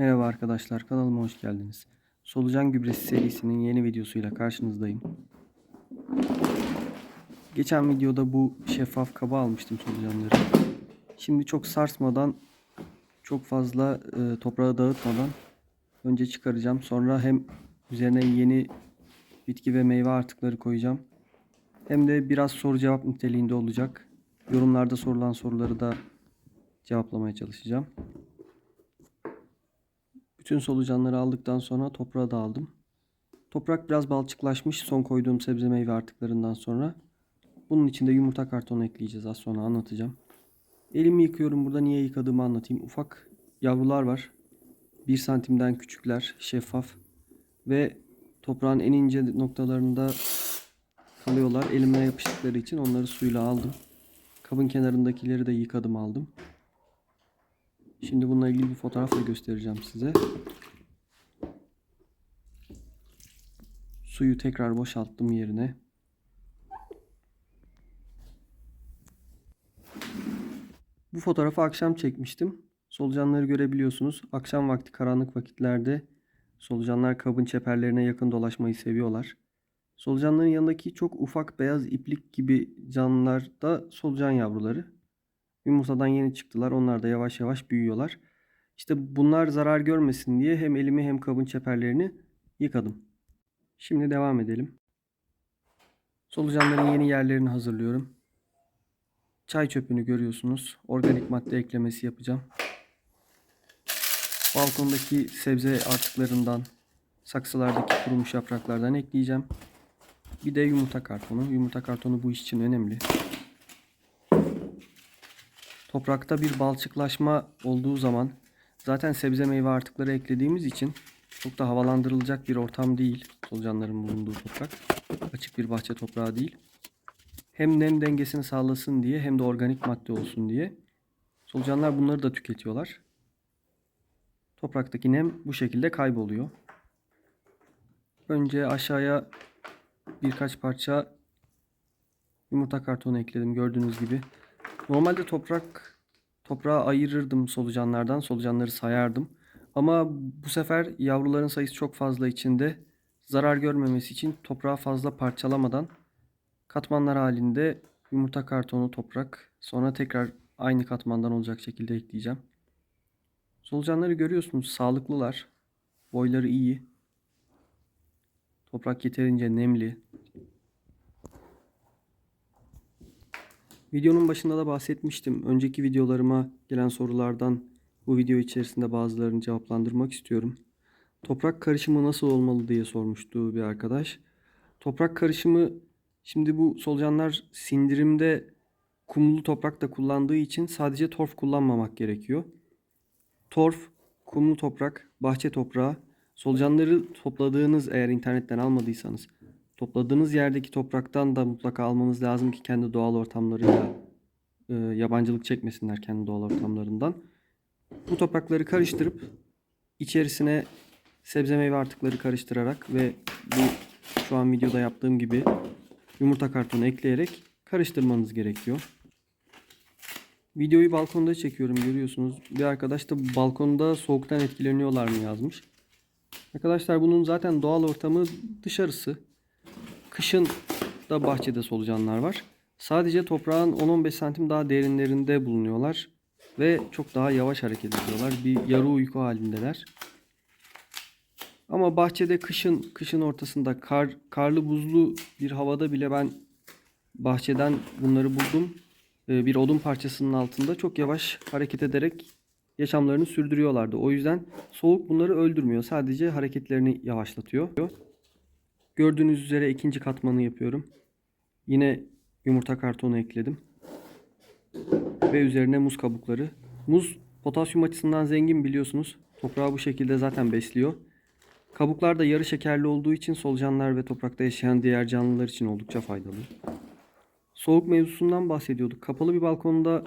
Merhaba arkadaşlar, kanalıma hoş geldiniz. Solucan gübresi serisinin yeni videosuyla karşınızdayım. Geçen videoda bu şeffaf kaba almıştım solucanları. Şimdi çok sarsmadan, çok fazla e, toprağı dağıtmadan önce çıkaracağım. Sonra hem üzerine yeni bitki ve meyve artıkları koyacağım. Hem de biraz soru cevap niteliğinde olacak. Yorumlarda sorulan soruları da cevaplamaya çalışacağım. Bütün solucanları aldıktan sonra toprağa da aldım. Toprak biraz balçıklaşmış son koyduğum sebze meyve artıklarından sonra. Bunun içinde yumurta kartonu ekleyeceğiz az sonra anlatacağım. Elimi yıkıyorum burada niye yıkadığımı anlatayım. Ufak yavrular var. 1 santimden küçükler şeffaf. Ve toprağın en ince noktalarında kalıyorlar. Elime yapıştıkları için onları suyla aldım. Kabın kenarındakileri de yıkadım aldım. Şimdi bununla ilgili bir fotoğrafla göstereceğim size. Suyu tekrar boşalttım yerine. Bu fotoğrafı akşam çekmiştim. Solucanları görebiliyorsunuz. Akşam vakti karanlık vakitlerde solucanlar kabın çeperlerine yakın dolaşmayı seviyorlar. Solucanların yanındaki çok ufak beyaz iplik gibi canlılar da solucan yavruları. Yumurtadan yeni çıktılar. Onlar da yavaş yavaş büyüyorlar. İşte bunlar zarar görmesin diye hem elimi hem kabın çeperlerini yıkadım. Şimdi devam edelim. Solucanların yeni yerlerini hazırlıyorum. Çay çöpünü görüyorsunuz. Organik madde eklemesi yapacağım. Balkondaki sebze artıklarından, saksılardaki kurumuş yapraklardan ekleyeceğim. Bir de yumurta kartonu. Yumurta kartonu bu iş için önemli. Toprakta bir balçıklaşma olduğu zaman zaten sebze meyve artıkları eklediğimiz için çok da havalandırılacak bir ortam değil solucanların bulunduğu toprak. Açık bir bahçe toprağı değil. Hem nem dengesini sağlasın diye hem de organik madde olsun diye solucanlar bunları da tüketiyorlar. Topraktaki nem bu şekilde kayboluyor. Önce aşağıya birkaç parça yumurta kartonu ekledim gördüğünüz gibi. Normalde toprak toprağı ayırırdım solucanlardan. Solucanları sayardım. Ama bu sefer yavruların sayısı çok fazla içinde zarar görmemesi için toprağı fazla parçalamadan katmanlar halinde yumurta kartonu, toprak sonra tekrar aynı katmandan olacak şekilde ekleyeceğim. Solucanları görüyorsunuz sağlıklılar. Boyları iyi. Toprak yeterince nemli. Videonun başında da bahsetmiştim. Önceki videolarıma gelen sorulardan bu video içerisinde bazılarını cevaplandırmak istiyorum. Toprak karışımı nasıl olmalı diye sormuştu bir arkadaş. Toprak karışımı şimdi bu solucanlar sindirimde kumlu toprak da kullandığı için sadece torf kullanmamak gerekiyor. Torf, kumlu toprak, bahçe toprağı, solucanları topladığınız eğer internetten almadıysanız topladığınız yerdeki topraktan da mutlaka almanız lazım ki kendi doğal ortamlarıyla e, yabancılık çekmesinler kendi doğal ortamlarından. Bu toprakları karıştırıp içerisine sebze meyve artıkları karıştırarak ve bu şu an videoda yaptığım gibi yumurta kartonu ekleyerek karıştırmanız gerekiyor. Videoyu balkonda çekiyorum görüyorsunuz. Bir arkadaş da balkonda soğuktan etkileniyorlar mı yazmış. Arkadaşlar bunun zaten doğal ortamı dışarısı. Kışın da bahçede solucanlar var. Sadece toprağın 10-15 santim daha derinlerinde bulunuyorlar. Ve çok daha yavaş hareket ediyorlar. Bir yarı uyku halindeler. Ama bahçede kışın kışın ortasında kar karlı buzlu bir havada bile ben bahçeden bunları buldum. Ee, Bir odun parçasının altında çok yavaş hareket ederek yaşamlarını sürdürüyorlardı. O yüzden soğuk bunları öldürmüyor. Sadece hareketlerini yavaşlatıyor. Gördüğünüz üzere ikinci katmanı yapıyorum. Yine yumurta kartonu ekledim. Ve üzerine muz kabukları. Muz potasyum açısından zengin biliyorsunuz. Toprağı bu şekilde zaten besliyor. Kabuklar da yarı şekerli olduğu için solucanlar ve toprakta yaşayan diğer canlılar için oldukça faydalı. Soğuk mevzusundan bahsediyorduk. Kapalı bir balkonda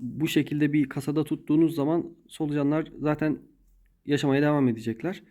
bu şekilde bir kasada tuttuğunuz zaman solucanlar zaten yaşamaya devam edecekler.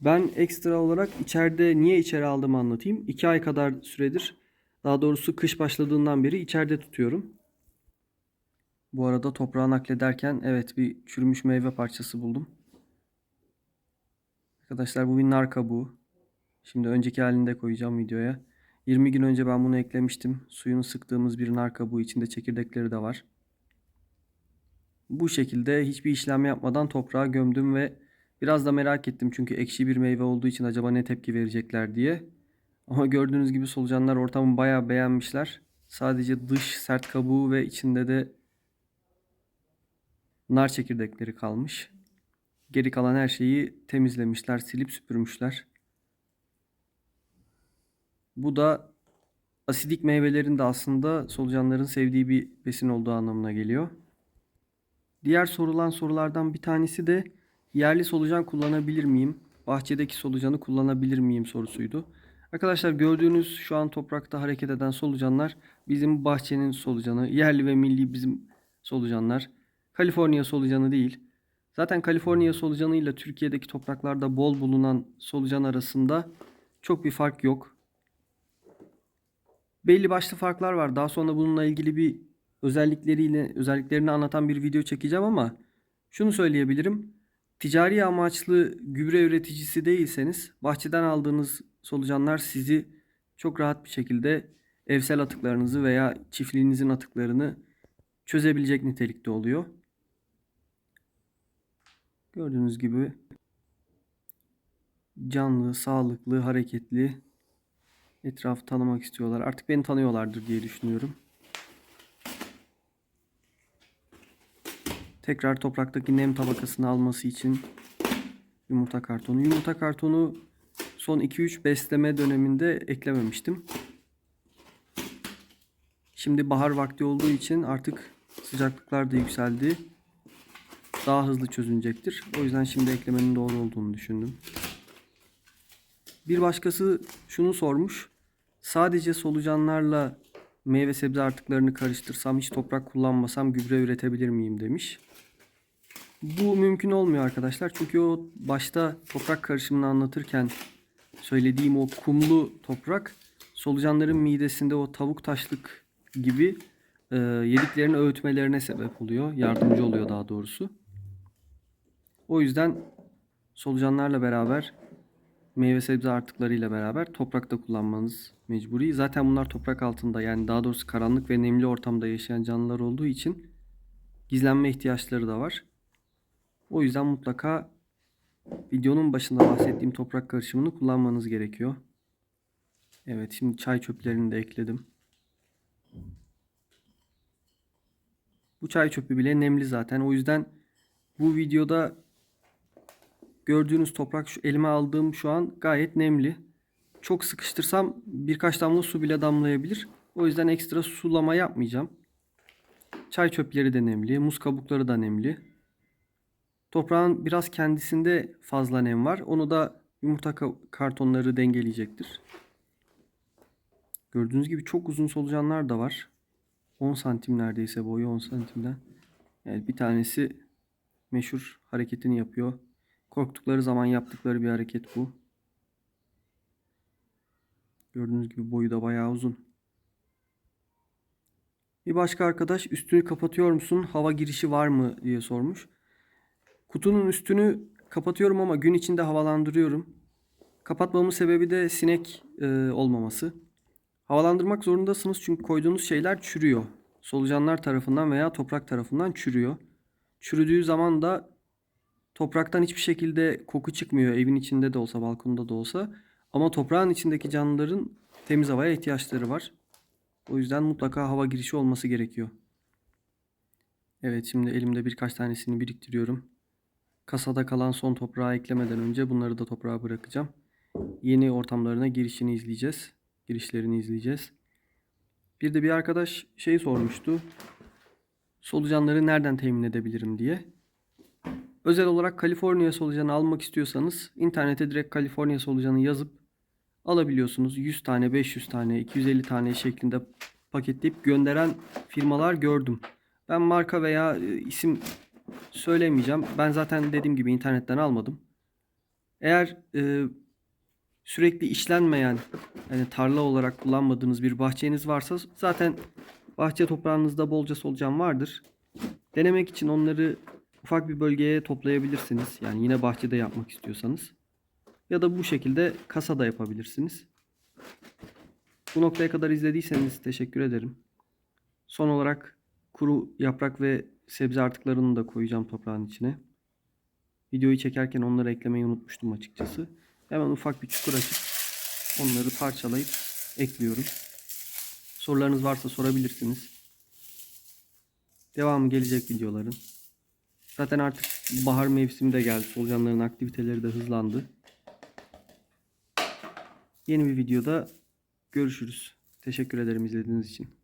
Ben ekstra olarak içeride niye içeri aldığımı anlatayım. 2 ay kadar süredir daha doğrusu kış başladığından beri içeride tutuyorum. Bu arada toprağa naklederken evet bir çürümüş meyve parçası buldum. Arkadaşlar bu bir nar kabuğu. Şimdi önceki halinde koyacağım videoya. 20 gün önce ben bunu eklemiştim. Suyunu sıktığımız bir nar kabuğu içinde çekirdekleri de var. Bu şekilde hiçbir işlem yapmadan toprağa gömdüm ve biraz da merak ettim çünkü ekşi bir meyve olduğu için acaba ne tepki verecekler diye. Ama gördüğünüz gibi solucanlar ortamı bayağı beğenmişler. Sadece dış sert kabuğu ve içinde de nar çekirdekleri kalmış. Geri kalan her şeyi temizlemişler, silip süpürmüşler. Bu da asidik meyvelerin de aslında solucanların sevdiği bir besin olduğu anlamına geliyor. Diğer sorulan sorulardan bir tanesi de yerli solucan kullanabilir miyim? Bahçedeki solucanı kullanabilir miyim sorusuydu. Arkadaşlar gördüğünüz şu an toprakta hareket eden solucanlar bizim bahçenin solucanı. Yerli ve milli bizim solucanlar. Kaliforniya solucanı değil. Zaten Kaliforniya solucanı ile Türkiye'deki topraklarda bol bulunan solucan arasında çok bir fark yok. Belli başlı farklar var. Daha sonra bununla ilgili bir özellikleriyle özelliklerini anlatan bir video çekeceğim ama şunu söyleyebilirim. Ticari amaçlı gübre üreticisi değilseniz bahçeden aldığınız solucanlar sizi çok rahat bir şekilde evsel atıklarınızı veya çiftliğinizin atıklarını çözebilecek nitelikte oluyor. Gördüğünüz gibi canlı, sağlıklı, hareketli etrafı tanımak istiyorlar. Artık beni tanıyorlardır diye düşünüyorum. Tekrar topraktaki nem tabakasını alması için yumurta kartonu. Yumurta kartonu son 2-3 besleme döneminde eklememiştim. Şimdi bahar vakti olduğu için artık sıcaklıklar da yükseldi. Daha hızlı çözünecektir. O yüzden şimdi eklemenin doğru olduğunu düşündüm. Bir başkası şunu sormuş. Sadece solucanlarla meyve sebze artıklarını karıştırsam hiç toprak kullanmasam gübre üretebilir miyim demiş. Bu mümkün olmuyor arkadaşlar. Çünkü o başta toprak karışımını anlatırken söylediğim o kumlu toprak solucanların midesinde o tavuk taşlık gibi e, yediklerini öğütmelerine sebep oluyor. Yardımcı oluyor daha doğrusu. O yüzden solucanlarla beraber meyve sebze artıklarıyla beraber toprakta kullanmanız mecburi. Zaten bunlar toprak altında yani daha doğrusu karanlık ve nemli ortamda yaşayan canlılar olduğu için gizlenme ihtiyaçları da var. O yüzden mutlaka videonun başında bahsettiğim toprak karışımını kullanmanız gerekiyor. Evet şimdi çay çöplerini de ekledim. Bu çay çöpü bile nemli zaten. O yüzden bu videoda gördüğünüz toprak şu elime aldığım şu an gayet nemli. Çok sıkıştırsam birkaç damla su bile damlayabilir. O yüzden ekstra sulama yapmayacağım. Çay çöpleri de nemli, muz kabukları da nemli. Toprağın biraz kendisinde fazla nem var. Onu da yumurta kartonları dengeleyecektir. Gördüğünüz gibi çok uzun solucanlar da var. 10 santim neredeyse boyu 10 santimden. Yani bir tanesi meşhur hareketini yapıyor. Korktukları zaman yaptıkları bir hareket bu. Gördüğünüz gibi boyu da bayağı uzun. Bir başka arkadaş üstünü kapatıyor musun? Hava girişi var mı diye sormuş. Kutunun üstünü kapatıyorum ama gün içinde havalandırıyorum. Kapatmamın sebebi de sinek e, olmaması. Havalandırmak zorundasınız çünkü koyduğunuz şeyler çürüyor. Solucanlar tarafından veya toprak tarafından çürüyor. Çürüdüğü zaman da topraktan hiçbir şekilde koku çıkmıyor. Evin içinde de olsa, balkonda da olsa. Ama toprağın içindeki canlıların temiz havaya ihtiyaçları var. O yüzden mutlaka hava girişi olması gerekiyor. Evet şimdi elimde birkaç tanesini biriktiriyorum. Kasada kalan son toprağı eklemeden önce bunları da toprağa bırakacağım. Yeni ortamlarına girişini izleyeceğiz. Girişlerini izleyeceğiz. Bir de bir arkadaş şey sormuştu. Solucanları nereden temin edebilirim diye. Özel olarak Kaliforniya solucanı almak istiyorsanız internete direkt Kaliforniya solucanı yazıp alabiliyorsunuz. 100 tane, 500 tane, 250 tane şeklinde paketleyip gönderen firmalar gördüm. Ben marka veya e, isim söylemeyeceğim. Ben zaten dediğim gibi internetten almadım. Eğer e, sürekli işlenmeyen yani tarla olarak kullanmadığınız bir bahçeniz varsa zaten bahçe toprağınızda bolca solucan vardır. Denemek için onları ufak bir bölgeye toplayabilirsiniz. Yani yine bahçede yapmak istiyorsanız. Ya da bu şekilde kasada yapabilirsiniz. Bu noktaya kadar izlediyseniz teşekkür ederim. Son olarak kuru yaprak ve sebze artıklarını da koyacağım toprağın içine. Videoyu çekerken onları eklemeyi unutmuştum açıkçası. Hemen ufak bir çukur açıp onları parçalayıp ekliyorum. Sorularınız varsa sorabilirsiniz. Devamı gelecek videoların. Zaten artık bahar mevsimi de geldi. Solucanların aktiviteleri de hızlandı. Yeni bir videoda görüşürüz. Teşekkür ederim izlediğiniz için.